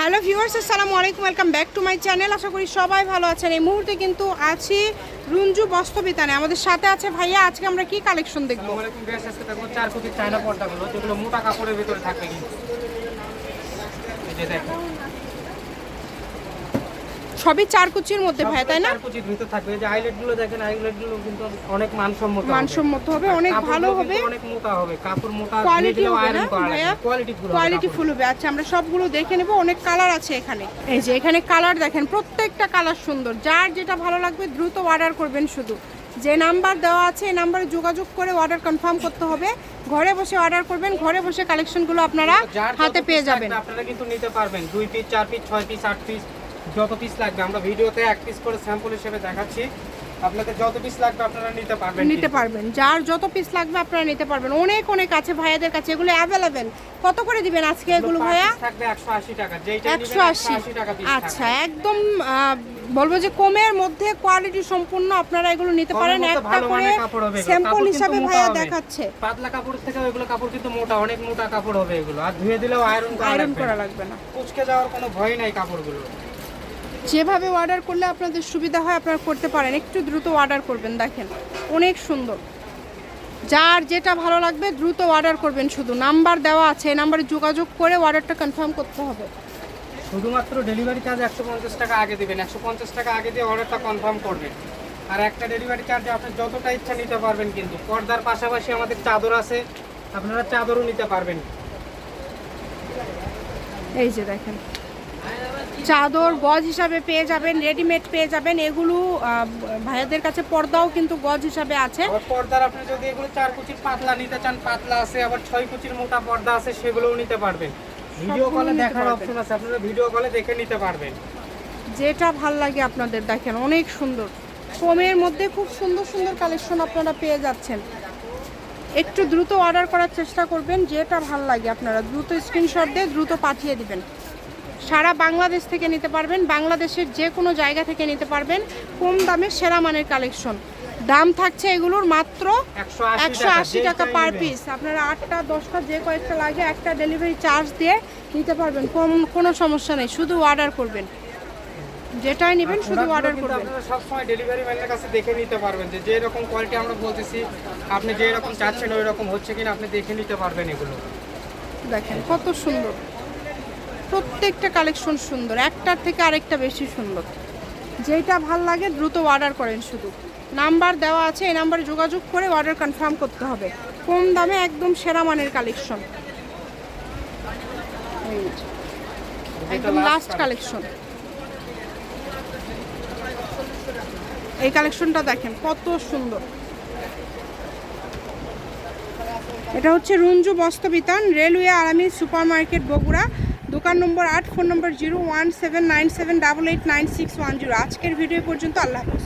Hello viewers, আসসালামু আলাইকুম, welcome back to my channel. আশা করি সবাই ভালো আছেন। এই মুহূর্তে কিন্তু আছি রুঞ্জু বস্তবিতানে আমাদের সাথে আছে ভাইয়া, আজকে আমরা কি কালেকশন দেখব? চার কোটি চায়না পর্দাগুলো, যেগুলো মোটা কাপড়ের ভিতরে থাকবে কিন্তু এই যে দেখেন সবই চার কুচির মধ্যে ভাই তাই না? চার কোটির ভিতরে থাকবে। যে হাইলাইটগুলো দেখেন হাইলাইটগুলো কিন্তু অনেক মানসম্মত হবে। মানসম্মত হবে অনেক ভালো হবে। অনেক মোটা হবে। কাপড় মোটা কোয়ালিটি হবে না ভাইয়া? কোয়ালিটি ফুল কোয়ালিটি ফুল হবে। আচ্ছা আমরা সবগুলো দেখে নেব। অনেক কালার আছে এখানে। এই যে এখানে কালার দেখেন প্রত্যেকটা কালার সুন্দর। যার যেটা ভালো লাগবে দ্রুত অর্ডার করবেন শুধু। যে নাম্বার দেওয়া আছে এই নাম্বারে যোগাযোগ করে অর্ডার কনফার্ম করতে হবে। ঘরে বসে অর্ডার করবেন। ঘরে বসে কালেকশনগুলো আপনারা হাতে পেয়ে যাবেন। আপনারা কিন্তু নিতে পারবেন। দুই পিস চার পিস ছয় পিস আট পিস যত পিস লাগবে আমরা ভিডিওতে এক পিস করে স্যাম্পল হিসেবে দেখাচ্ছি। আপনাদের যত পিস লাগবে আপনারা নিতে পারবেন নিতে পারবেন। যার যত পিস লাগবে আপনারা নিতে পারবেন। অনেক অনেক আছে ভাইয়াদের কাছে এগুলো অ্যাভেলেবেল কত করে দিবেন আজকে এগুলো ভাইয়া? থাকবে 180 টাকা। যেইটা একশো 180 টাকা পিস আচ্ছা একদম বলব যে কমের মধ্যে কোয়ালিটি সম্পূর্ণ আপনারা এগুলো নিতে পারেন। একটা করে স্যাম্পল হিসাবে ভাইয়া দেখাচ্ছে। পাতলা কাপড় থেকে ওইগুলো কাপড় কিন্তু মোটা অনেক মোটা কাপড় হবে এগুলো। আর ধুয়ে দিলেও আয়রন করা লাগবে না। কুচকে যাওয়ার কোনো ভয় নাই কাপড়গুলো যেভাবে অর্ডার করলে আপনাদের সুবিধা হয় আপনারা করতে পারেন। একটু দ্রুত অর্ডার করবেন দেখেন। অনেক সুন্দর। যার যেটা ভালো লাগবে দ্রুত অর্ডার করবেন শুধু। নাম্বার দেওয়া আছে এই নাম্বারে যোগাযোগ করে অর্ডারটা কনফার্ম করতে হবে। শুধুমাত্র ডেলিভারি চার্জ একশো পঞ্চাশ টাকা আগে দেবেন। একশো পঞ্চাশ টাকা আগে দিয়ে অর্ডারটা কনফার্ম করবেন। আর একটা ডেলিভারি চার্জে আপনি যতটা ইচ্ছা নিতে পারবেন কিন্তু। পর্দার পাশাপাশি আমাদের চাদর আছে আপনারা চাদরও নিতে পারবেন। এই যে দেখেন। চাদর গজ হিসাবে পেয়ে যাবেন রেডিমেড পেয়ে যাবেন। এগুলো ভাইয়াদের কাছে পর্দাও কিন্তু গজ হিসাবে আছে। পর্দার আপনি যদি এগুলো চার কুচির পাতলা নিতে চান পাতলা আছে আবার ছয় কুচির মোটা পর্দা আছে সেগুলোও নিতে পারবেন। ভিডিও কলে দেখার অপশন আছে আপনারা ভিডিও কলে দেখে নিতে পারবেন। যেটা ভালো লাগে আপনাদের দেখেন অনেক সুন্দর। কমের মধ্যে খুব সুন্দর সুন্দর কালেকশন আপনারা পেয়ে যাচ্ছেন। একটু দ্রুত অর্ডার করার চেষ্টা করবেন যেটা ভালো লাগে আপনারা। দ্রুত স্ক্রিনশট দিয়ে দ্রুত পাঠিয়ে দিবেন। সারা বাংলাদেশ থেকে নিতে পারবেন বাংলাদেশের যে কোনো জায়গা থেকে নিতে পারবেন কম দামে সেরা মানের কালেকশন। দাম থাকছে এগুলোর মাত্র একশো আশি টাকা পার পিস। আপনারা আটটা দশটা যে কয়েকটা লাগে একটা ডেলিভারি চার্জ দিয়ে নিতে পারবেন কম কোনো সমস্যা নেই শুধু অর্ডার করবেন। যেটাই নেবেন শুধু অর্ডার করবেন। আপনারা সবসময় ডেলিভারি ম্যানের কাছে দেখে নিতে পারবেন যে যে রকম কোয়ালিটি আমরা বলতেছি আপনি যে রকম চাচ্ছেন ওই রকম হচ্ছে কিনা আপনি দেখে নিতে পারবেন এগুলো। দেখেন কত সুন্দর। প্রত্যেকটা কালেকশন সুন্দর একটার থেকে আরেকটা বেশি সুন্দর। যেটা ভালো লাগে দ্রুত অর্ডার করেন শুধু। নাম্বার দেওয়া আছে এই নাম্বারে যোগাযোগ করে অর্ডার কনফার্ম করতে হবে। কম দামে একদম সেরা মানের কালেকশন। একদম লাস্ট কালেকশন। এই কালেকশনটা দেখেন কত সুন্দর। এটা হচ্ছে রুঞ্জু বস্তবিতান রেলওয়ে আরামি সুপার মার্কেট বগুড়া। দোকান নম্বর আট, phone number zero one seven nine seven double eight nine six one zero. আজকের ভিডিও পর্যন্ত, আল্লাহ হাফিজ।